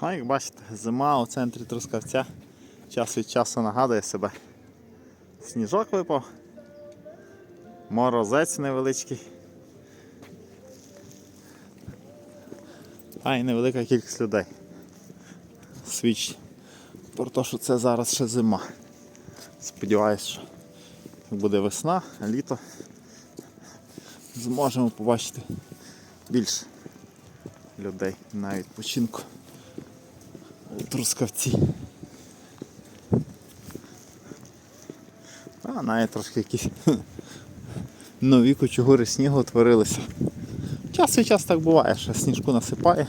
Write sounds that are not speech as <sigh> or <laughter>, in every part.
А як бачите, зима у центрі Трускавця час від часу нагадує себе. Сніжок випав, морозець невеличкий. А й невелика кількість людей. Свідчить про те, що це зараз ще зима. Сподіваюсь, що буде весна, літо зможемо побачити більше людей на відпочинку Трускавці. А навіть трошки якісь <laughs> нові кучугури снігу утворилися. Час від часу так буває, що сніжку насипає,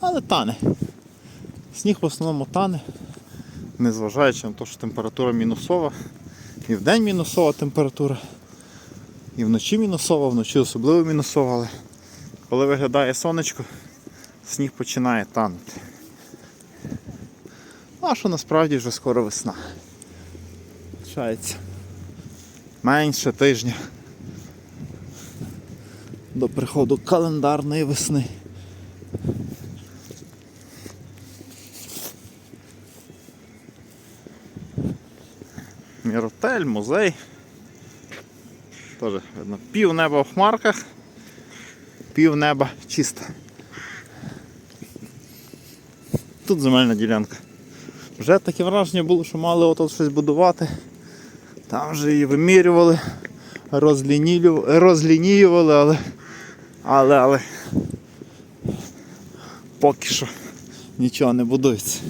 але тане. Сніг в основному тане, незважаючи на те, що температура мінусова, і в день мінусова температура, і вночі мінусова, вночі особливо мінусова, але коли виглядає сонечко, сніг починає танути. А що насправді вже скоро весна. Лишається менше тижня до приходу календарної весни. Міротель, музей. Теж видно, пів неба в хмарках, пів неба чисте. Тут земельна ділянка. Вже таке враження було, що мали отут щось будувати. Там вже її вимірювали, розлінію- розлініювали, але, але, але поки що нічого не будується.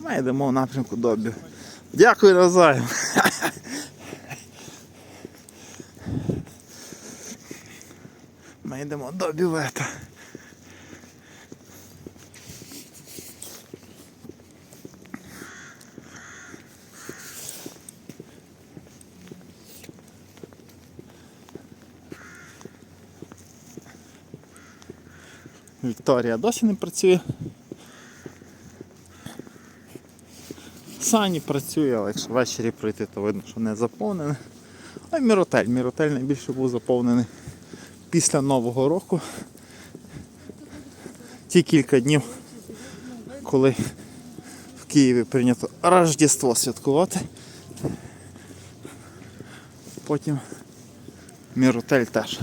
Ми йдемо в напрямку Добі. Дякую навзаєм. Ми йдемо до бювета. Вікторія досі не працює. Сані працює, але якщо ввечері прийти, то видно, що не заповнене. А Міротель. Міротель найбільше був заповнений після Нового року. Ті кілька днів, коли в Києві прийнято Рождество святкувати. Потім Міротель теж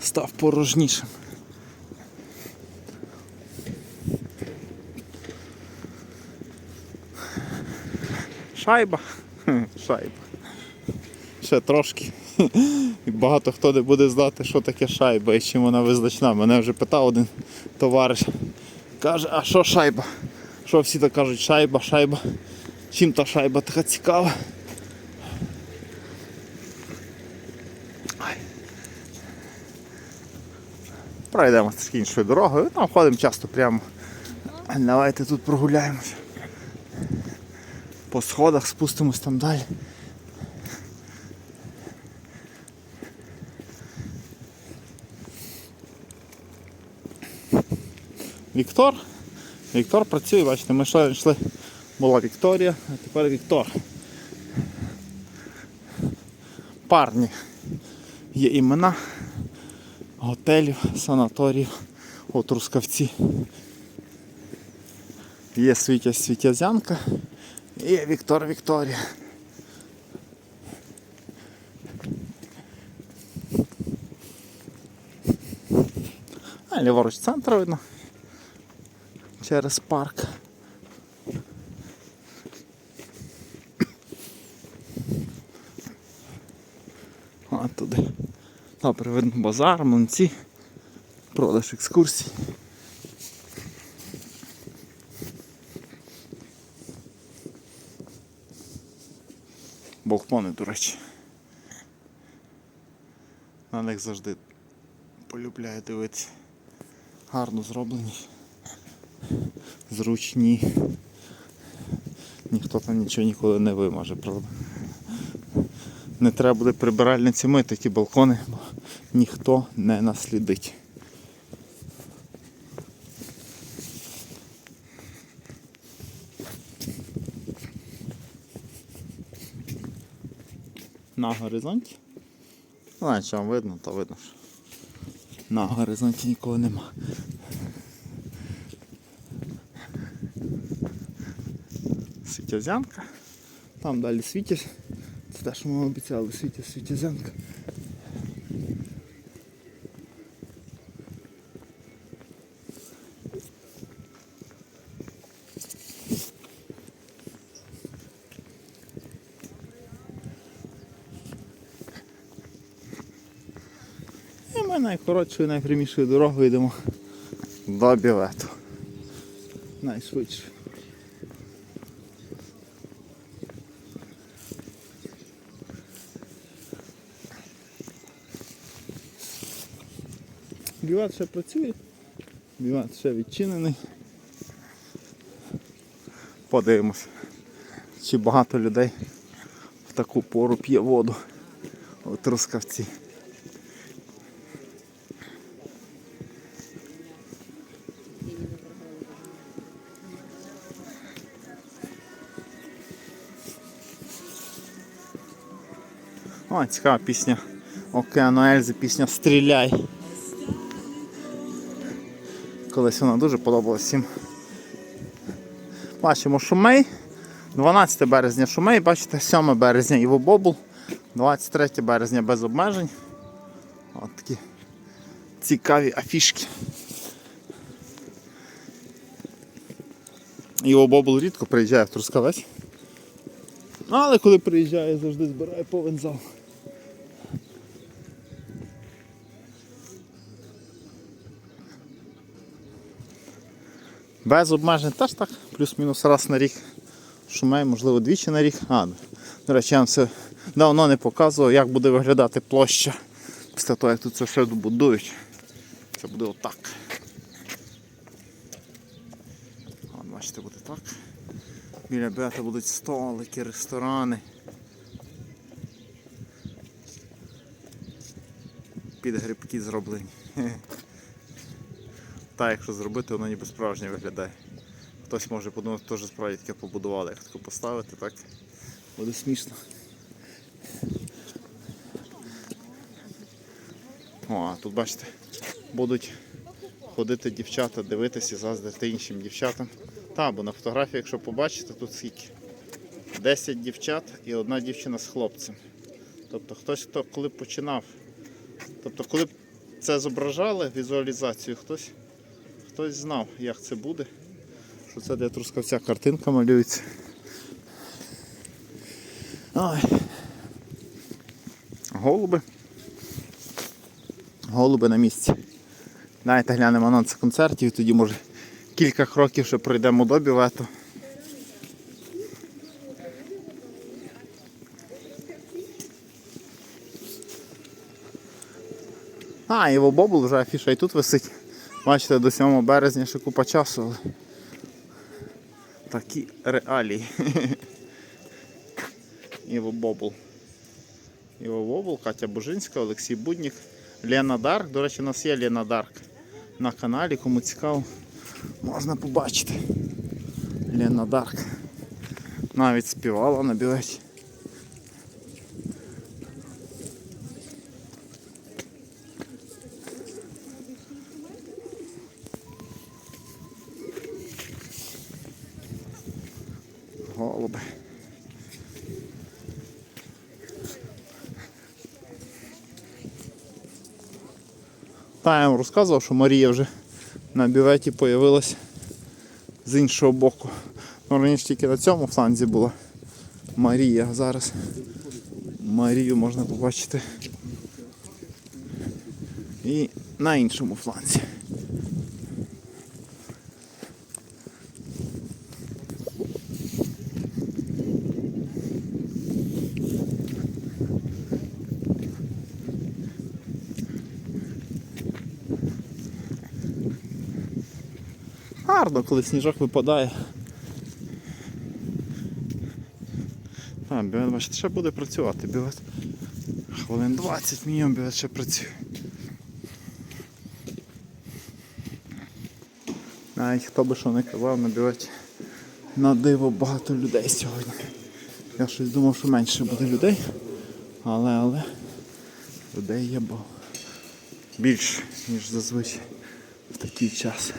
став порожнішим. Шайба. <laughs> Шайба. Ще трошки. <laughs> Багато хто не буде знати, що таке шайба і чим вона визначна. Мене вже питав один товариш. Каже, а що шайба? Що всі так кажуть, шайба, шайба. Чим та шайба така цікава? Пройдемо трішки іншою дорогою. Там ходимо часто прямо. Давайте тут прогуляємося по сходах спустимось там далі. Віктор. Віктор працює, бачите, ми йшли, йшли. Була Вікторія, а тепер Віктор. Парні. Є імена готелів, санаторіїв у Трускавці. Є Світя Світязянка. І Віктор Вікторія. А ліворуч центр видно. Через парк. А туди. Добре, видно базар, млинці, продаж екскурсій. Балкони, до речі. На них завжди полюбляю дивитися. Гарно зроблені. Зручні. Ніхто там нічого ніколи не вимаже, правда. Не треба буде прибиральниці мити ті балкони, бо ніхто не наслідить. На горизонті. Ну, що вам видно, то видно. що На горизонті нікого нема. Світязянка. Там далі світять. Це те, що ми обіцяли, світя, світязянка. Ми найкоротшою, найпрямішою дорогою йдемо до білету. Найшвидше. Білет ще працює, білет ще відчинений. Подивимось, чи багато людей в таку пору п'є воду у Трускавці. О, цікава пісня Океану Ельзи, пісня Стріляй. Колись вона дуже подобалась всім. Бачимо Шумей. 12 березня Шумей, бачите, 7 березня Іво Бобул, 23 березня без обмежень. От такі цікаві афішки. Іво Бобул рідко приїжджає в Трускавець. Але коли приїжджає, завжди збирає повен зал. Без обмежень теж так, плюс-мінус раз на рік. Шумей, можливо, двічі на рік. А, до речі, я вам все давно не показував, як буде виглядати площа після того, як тут це все добудують. Це буде отак. От, бачите, буде так. Біля бета будуть столики, ресторани. Під грибки зроблені. Та, якщо зробити, воно ніби справжнє виглядає. Хтось може подумати, теж справді таке побудували. Як таке поставити, так буде смішно. О, а тут бачите, будуть ходити дівчата, дивитися, заздрити іншим дівчатам. Та, бо на фотографії, якщо побачите, тут скільки? 10 дівчат і одна дівчина з хлопцем. Тобто хтось, хто коли починав, тобто коли це зображали, візуалізацію, хтось, хтось знав, як це буде. Що це для трускавця картинка малюється. Ой. Голуби. Голуби на місці. Давайте глянемо анонси концертів, тоді може кілька кроків ще пройдемо до бювету. А, в Бобул вже афіша і тут висить. Бачите, до 7 березня ще купа часу, але такі реалії. <laughs> Іво Бобул. Іво Бобул, Катя Бужинська, Олексій Буднік, Лена Дарк. До речі, у нас є Лена Дарк на каналі, кому цікаво, можна побачити. Лена Дарк. Навіть співала на білеті. Голуби. Та я вам розказував, що Марія вже на бюветі появилась з іншого боку. Ну, раніше тільки на цьому фланзі була Марія. Зараз Марію можна побачити і на іншому фланзі. Гарно, коли сніжок випадає. А, білет, бачите, ще буде працювати. Білет. Хвилин 20 мінімум білет ще працює. Навіть хто би що не казав на. На диво багато людей сьогодні. Я щось думав, що менше буде людей. Але, але людей є більше, ніж зазвичай в такий час.